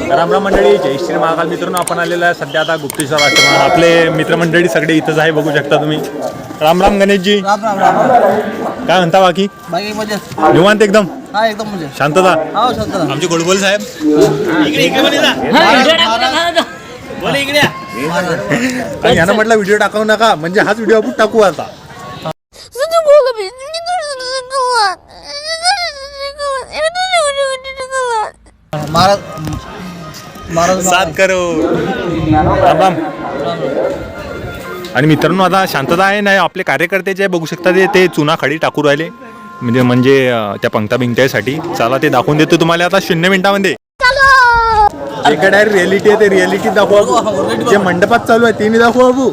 रामराम मंडळी जय श्री महाकाल. मित्रांनो आपण आलेलो आहे सध्या आता गुप्तेश्वर आश्रम आपले मित्रमंडळी सगळे इथंच आहे बघू शकता तुम्ही. राम राम गणेशजी. राम राम राम राम. काय म्हणता बाकी? बाकी मजेत. निवांत एकदम? हा एकदम मजेत. शांतता? हो. आमचे गोडबोल साहेब. आणि यांना म्हटलं व्हिडिओ टाकवू नका. म्हणजे हाच व्हिडिओ आपण टाकू आता. महाराज सात करो राम राम आणि मित्रांनो आता शांतता आहे नाही आपले कार्यकर्ते जे बघू शकता ते ते चुना खडी टाकू राहिले. म्हणजे म्हणजे त्या पंक्ता बिंकत्यासाठी. चला ते दाखवून देतो तुम्हाला आता शून्य मिनिटामध्ये. डायरेक्ट रिअलिटी आहे ते रिअलिटी दाखवू अबू. जे मंडपात चालू आहे तिने दाखवू अबू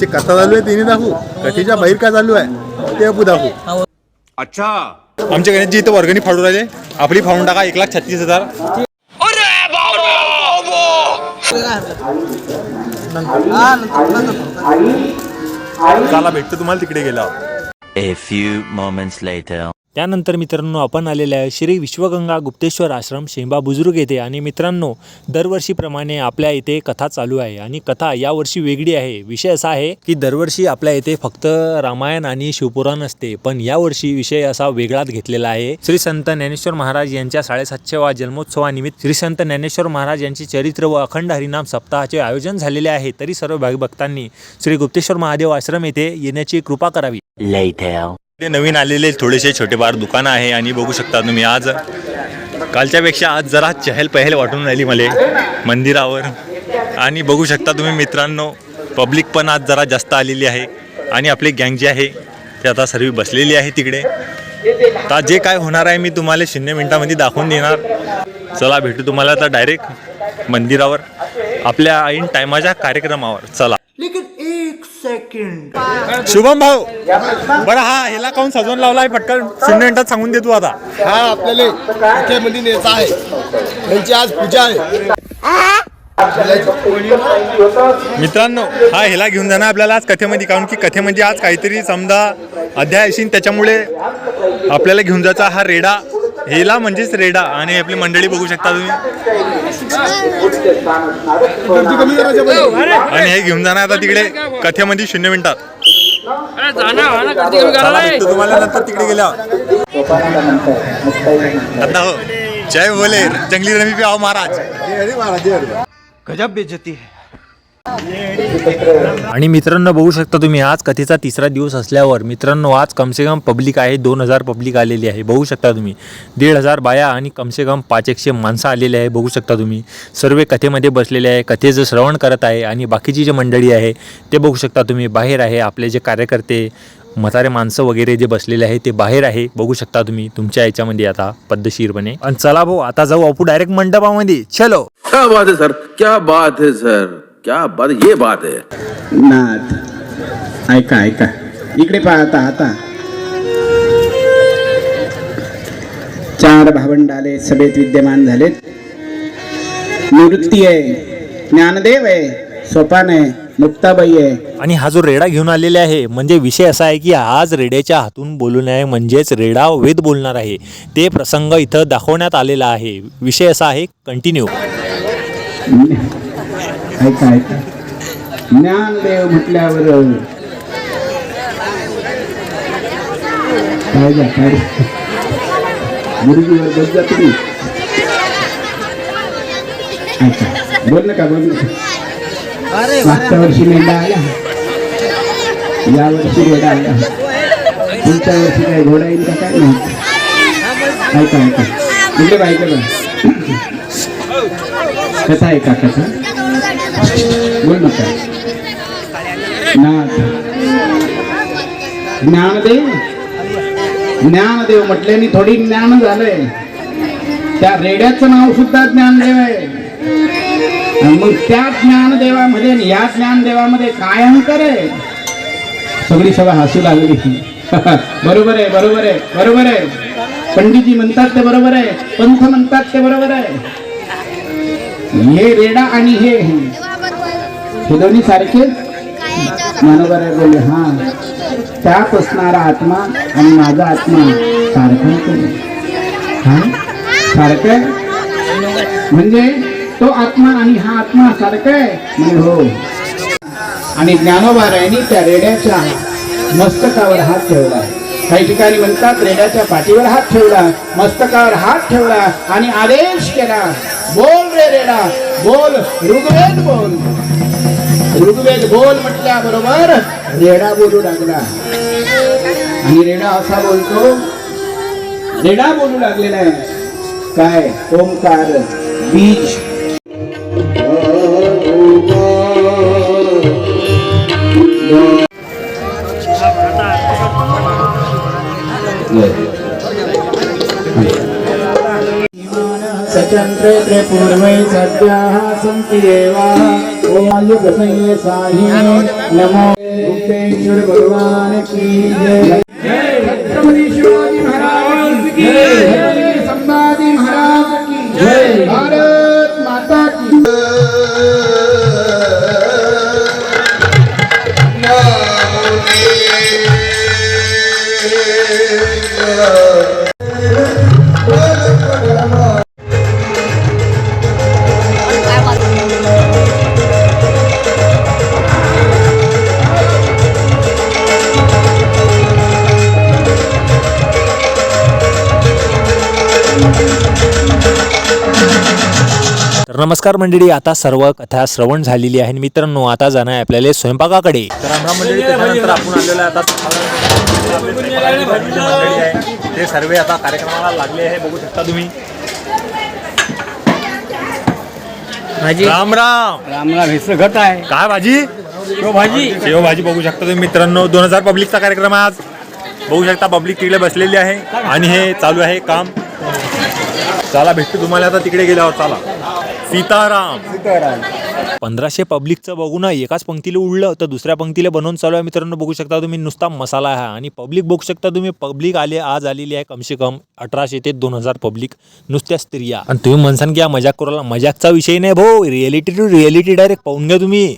जे कथा चालू आहे तिने दाखवू. कथेच्या बाहेर काय चालू आहे ते अबू दाखवू. अच्छा. आमच्या गणेशजी इथं वर्गणी फाडू राहिले. आपली फाडून टाका एक लाख छत्तीस हजार. चला भेटतो तुम्हाला तिकडे गेला A few moments later. त्यानंतर मित्रांनो आपण आलेले आहे श्री विश्वगंगा गुप्तेश्वर आश्रम शेंबा बुजुर्ग येथे आणि मित्रांनो दरवर्षीप्रमाणे आपल्या इथे कथा चालू आहे आणि कथा यावर्षी वेगळी आहे. विषय असा आहे की दरवर्षी आपल्या इथे फक्त रामायण आणि शिवपुराण असते पण यावर्षी विषय असा वेगळाच घेतलेला आहे. श्री संत ज्ञानेश्वर महाराज यांच्या साडेसातशेवा जन्मोत्सवानिमित्त श्री संत ज्ञानेश्वर महाराज यांचे चरित्र व अखंड हरिनाम सप्ताहाचे आयोजन झालेले आहे. तरी सर्व भागभक्तांनी श्री गुप्तेश्वर महादेव आश्रम येथे येण्याची कृपा करावी. ते नवीन आलेले थोडेसे छोटे बार दुकानं आहे आणि बघू शकता तुम्ही आज. कालच्यापेक्षा आज जरा चहल पहल वाटून राहिली मला मंदिरावर. आणि बघू शकता तुम्ही मित्रांनो पब्लिक पण आज जरा जास्त आलेली आहे. आणि आपली गँग जी आहे ते आता सर्व बसलेली आहे तिकडे. आता जे काय होणार आहे मी तुम्हाला शून्य मिनटामध्ये दाखवून देणार. चला भेटू तुम्हाला आता डायरेक्ट मंदिरावर. आपल्या ऐन टायमाच्या कार्यक्रमावर. चला. शुभम भाऊ बरं हा ह्याला काऊन सजवून लावलाय? पटकन शून्य मिनिटात सांगून देतो आता. हा आपल्याला कथेमध्ये न्यायचा आहे. त्यांची आज पूजा आहे. मित्रांनो हा ह्याला घेऊन जाणार आपल्याला आज कथेमध्ये कारण की कथेमध्ये आज काहीतरी समजा अध्याय असेल त्याच्यामुळे आपल्याला घेऊन जायचा हा रेडा. हेला म्हणजेच रेडा. आणि आपली मंडळी बघू शकता तुम्ही. आणि हे घेऊन जाणार आता तिकडे कथेमध्ये शून्य मिनिटात. तुम्हाला नंतर तिकडे गेल्या आता हो. जय बोले जंगली रमी पे आओ महाराज. आणि मित्रांनो बघू शकता तुम्ही आज कथेचा तिसरा दिवस असल्यावर मित्रांनो आज कमसे कम पब्लिक आहे दोन हजार पब्लिक आलेली आहे. बघू शकता तुम्ही दीड हजार बाया आणि कमसे कम पाच एकशे माणसं आलेली आहे. बघू शकता तुम्ही सर्व कथेमध्ये बसलेले आहे कथेचं श्रवण करत आहे आणि बाकीची जी मंडळी आहे ते बघू शकता तुम्ही बाहेर आहे आपले जे कार्यकर्ते म्हातारे माणसं वगैरे जे बसलेले आहे ते बाहेर आहे. बघू शकता तुम्ही तुमच्या याच्यामध्ये आता पद्धतशीरपणे. आणि चला भाऊ आता जाऊ आपू डायरेक्ट मंडपामध्ये. चलो. क्या बात है सर क्या बात है सर क्या बात ये बात है। नाथ ऐका ऐका। इकडे पहा आता आता। चार भावंडाले सभेत विद्यमान झालेत. निवृत्ती आहे ज्ञानदेव आहे सोपान आहे मुक्ताबाई आहे. आणि हा जो रेडा घेऊन आलेला आहे म्हणजे विषय असा आहे की आज रेड्याच्या हातून बोलून आहे म्हणजेच रेडा वेद बोलणार आहे. ते प्रसंग इथं दाखवण्यात आलेला आहे. विषय असा आहे कंटिन्यू ऐका ऐका. ज्ञानदेव म्हटल्यावर काय जा काय गुरुजीवर बस जा तुम्ही. ऐका बोल नका बोल नका मागच्या वर्षी मेंढा आला या वर्षी रेडा आला पुढच्या वर्षी काय घोडा येईल का काय नाही ऐका ऐका. बा इकडे बा कथा ऐका कथा? बोल ना नाथ ज्ञानदेव? ज्ञानदेव म्हटल्याने थोडी ज्ञान झालंय. त्या रेड्याचं नाव सुद्धा ज्ञानदेव आहे. मग त्या ज्ञानदेवामध्ये आणि या ज्ञानदेवामध्ये काय अंतर आहे? सगळी सभा हसू लागली. बरोबर आहे बरोबर आहे बरोबर आहे. पंडितजी म्हणतात ते बरोबर आहे पंथ म्हणतात ते बरोबर आहे. हे रेडा आणि हे हे सारखे बरोबर बोलले हा त्यात असणारा आत्मा आणि माझा आत्मा सारखा हा? सारखं आहे? म्हणजे तो आत्मा आणि हा आत्मा सारखा आहे? म्हणजे हो. आणि ज्ञानोबारायणी त्या रेड्याच्या मस्तकावर हात ठेवला. काही ठिकाणी म्हणतात रेड्याच्या पाठीवर हात ठेवला मस्तकावर हात ठेवला आणि आदेश केला. बोल रे रेडा बोल ऋग्वेद बोल. ऋग्वेद बोल म्हटल्याबरोबर रेडा बोलू लागला. आणि रेडा असा बोलतो रेडा बोलू लागलेला आहे. काय? ओंकार बीज. स्वतंत्र त्रे सद्याः सन्ति देवाः। ओम प्रसंगे साहि नमो गुप्तेश्वर भगवान की जय। छत्रपति शिवाजी महाराज की जय। संभाजी महाराज की जय। भारत माता की तर नमस्कार मंडळी आता सर्व कथा श्रवण झालेली आहे. आणि मित्रांनो आता जाणं आहे आपल्याला स्वयंपाकाकडे. तर मंडळी त्याच्यानंतर आपण आलेलो आहे आता. ते सर्व आता कार्यक्रमाला लागले आहे. बघू शकता तुम्ही. राम राम. रामला भेसळ घट आहे काय? भाजी? भाजी. शेव भाजी बघू शकता तुम्ही. मित्रांनो दोन हजार पब्लिकचा कार्यक्रम आज. बघू शकता पब्लिक तिकडे बसलेली आहे. आणि हे चालू आहे काम. चला भेटतो तुम्हाला आता. तिकडे गेल्यावर चला. सीताराम. पंधराशे पब्लिकचं बघू ना एकाच पंक्तीला उडलं तर दुसऱ्या पंक्तीला बनवून चालू आहे. मित्रांनो बघू शकता तुम्ही नुसता मसाला आहे. आणि पब्लिक बघू शकता तुम्ही पब्लिक आले आज आलेली आहे कमसे कम अठराशे ते दोन हजार पब्लिक. नुसत्या स्त्रिया. आणि तुम्ही म्हणसान की हा मजाक करूला मजाकचा विषय नाही भाऊ रिअलिटी टू रिअलिटी डायरेक्ट पाहून घ्या तुम्ही.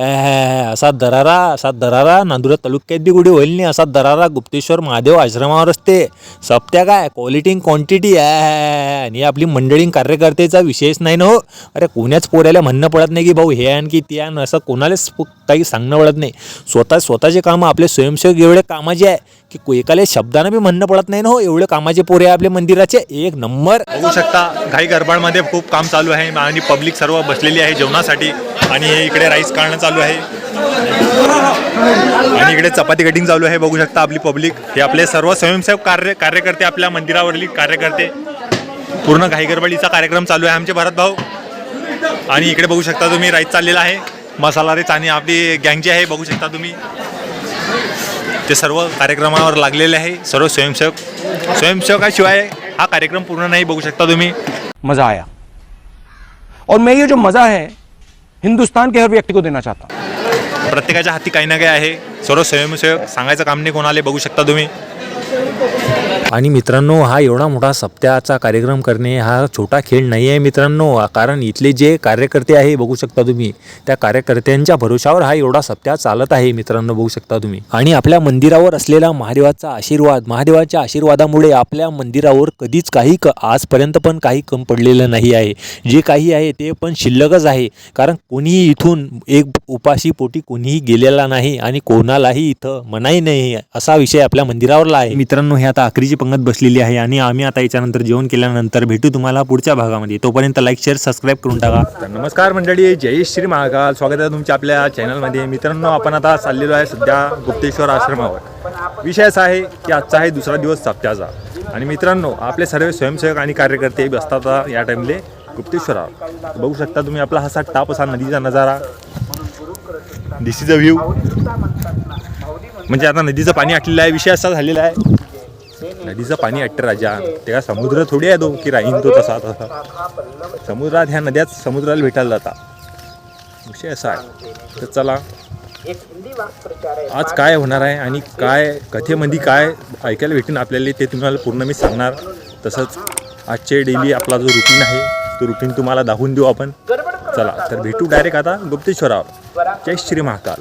असा दरारा असा दरारा नांदुरा तालुक्यात बी कुठे होईल नाही असा दरारा गुप्तेश्वर महादेव आश्रमावर असते सप्त्या काय क्वालिटी क्वांटिटी आहे आणि आपली मंडळी कार्यकर्तेचा विशेष नाही ना हो अरे कोण्याच पोऱ्याला म्हणणं पडत नाही की भाऊ हे आण की ते आण असं कोणालाच काही सांगणं पडत नाही स्वतः स्वतःचे कामं आपले स्वयंसेवक एवढे कामाचे आहे की को- एकाला शब्दानं बी म्हणणं पडत नाही ना हो एवढे कामाचे पोरे आहे आपल्या मंदिराचे. एक नंबर. बघू शकता घाई गरबाडमध्ये खूप काम चालू आहे आणि पब्लिक सर्व बसलेली आहे जेवणासाठी आणि हे इकडे राईस काढणं चालू आहे. आणि इकडे चपाती कटिंग चालू आहे बघू शकता आपली पब्लिक. हे आपले सर्व स्वयंसेवक कार्य कार्यकर्ते आपल्या मंदिरावरली कार्यकर्ते. पूर्ण घाईगरबडीचा कार्यक्रम चालू आहे आमचे भरत भाऊ. आणि इकडे बघू शकता तुम्ही राईस चाललेला आहे. मसाला रेच आणि आपली गँग जी आहे बघू शकता तुम्ही. ते सर्व कार्यक्रमावर लागलेले आहे. सर्व स्वयंसेवक स्वयंसेवकाशिवाय हा कार्यक्रम पूर्ण नाही बघू शकता तुम्ही. मज़ा आया. और मैं ये जो मज़ा है हिंदुस्तान के हर व्यक्ति को देना चाहता हूँ। प्रत्येकाच्या हाती काही ना काही आहे. सर्व स्वयंसेवक सांगायचं काम नाही कोणाला बघू शकता तुम्ही. आणि मित्रांनो हा एवढा मोठा सप्त्याचा कार्यक्रम करणे हा छोटा खेळ नाही आहे मित्रांनो. कारण इथले जे कार्यकर्ते आहे बघू शकता तुम्ही त्या कार्यकर्त्यांच्या भरोशावर हा एवढा सप्त्या चालत आहे मित्रांनो बघू शकता तुम्ही. आणि आपल्या मंदिरावर असलेला महादेवाचा आशीर्वाद महादेवाच्या आशीर्वादामुळे आपल्या मंदिरावर कधीच काही क आजपर्यंत पण काही कम पडलेलं नाही आहे. जे काही आहे ते पण शिल्लकच आहे. कारण कोणीही इथून एक उपाशी पोटी कोणीही गेलेला नाही आणि कोणालाही इथं मनाई नाही असा विषय आपल्या मंदिरावरला आहे. मित्रांनो हे आता आखरीची पंगत बसलेली आहे आणि आम्ही आता याच्यानंतर जेवण केल्यानंतर भेटू तुम्हाला पुढच्या भागामध्ये. तोपर्यंत लाईक शेअर सबस्क्राईब करून टाका. तर नमस्कार मंडळी जय श्री महाकाल. स्वागत आहे तुमच्या आपल्या चॅनलमध्ये मित्रांनो आपण आता चाललेलो आहे सध्या गुप्तेश्वर आश्रमावर. विषय असा आहे की आजचा आहे दुसरा दिवस सप्त्याचा आणि मित्रांनो आपले सर्व स्वयंसेवक आणि कार्यकर्ते बसतात आता या टाईमले गुप्तेश्वरावर. बघू शकता तुम्ही आपला असा टाप असा नदीचा नजारा. दिस इज अ व्ह्यू म्हणजे आता नदीचं पाणी आटलेलं आहे विषय असा झालेला आहे. नदीचं पाणी अट्ट राजा. तेव्हा समुद्र थोडी आहे तो की राहीन तो तसा तसा. समुद्रात ह्या नद्यात समुद्राला भेटायला जाता. विषय असा आहे. तर चला आज काय होणार आहे आणि काय कथेमध्ये काय ऐकायला भेटेन आपल्याला ते तुम्हाला पूर्ण मी सांगणार. तसंच आजचे डेली आपला जो रुटीन आहे तो रुटीन तुम्हाला दाखवून देऊ आपण. चला तर भेटू डायरेक्ट आता गुप्तेश्वरावर. जय श्री महाकाल.